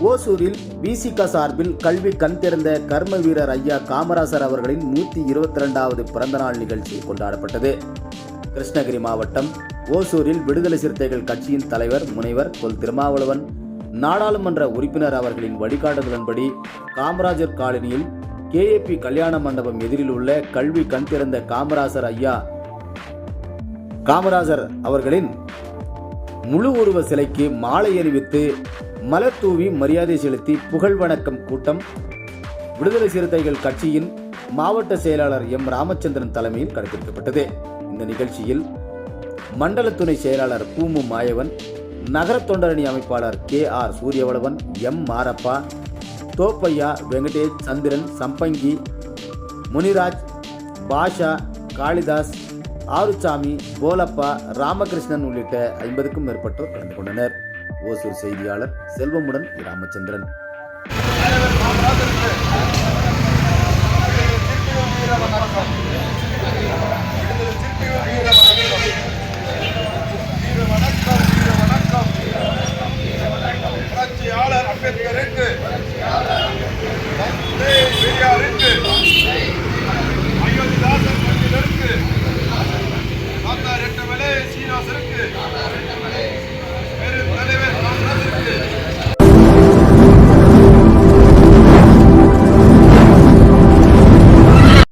ஓசூரில் விசிக சார்பில் கல்வி கண் திறந்த கர்ம வீரர் ஐயா காமராசர் அவர்களின் நூற்றி இருபத்தி ரெண்டாவது பிறந்தநாள் நிகழ்ச்சி கொண்டாடப்பட்டது. கிருஷ்ணகிரி மாவட்டம் ஓசூரில் விடுதலை சிறுத்தைகள் கட்சியின் தலைவர் முனைவர் கொல் திருமாவளவன் நாடாளுமன்ற உறுப்பினர் அவர்களின் வழிகாட்டுதலின்படி காமராஜர் காலனியில் கேஏபி கல்யாண மண்டபம் எதிரில் உள்ள கல்வி கண் திறந்த காமராசர் ஐயா. காமராசர் அவர்களின் முழு உருவ சிலைக்கு மாலை அணிவித்து மலர் தூவி மரியாதை செலுத்தி புகழ் வணக்கம் கூட்டம் விடுதலை சிறுத்தைகள் கட்சியின் மாவட்ட செயலாளர் எம் ராமச்சந்திரன் தலைமையில் கடைபிடிக்கப்பட்டது. இந்த நிகழ்ச்சியில் மண்டல துணை செயலாளர் பூமு மாயவன் நகர தொண்டரணி அமைப்பாளர் K R Suriyavalavan M Marappa Thoppaiya Venkatesh Chandran Sampangi Muniraj Basha Kalidas Arusamy Polappa Ramakrishnan உள்ளிட்ட ஐம்பதுக்கும் மேற்பட்டோர் கலந்து கொண்டனர் ஓசூர் செய்தியாளர் செல்வமுடன் ராமச்சந்திரன் Thank you.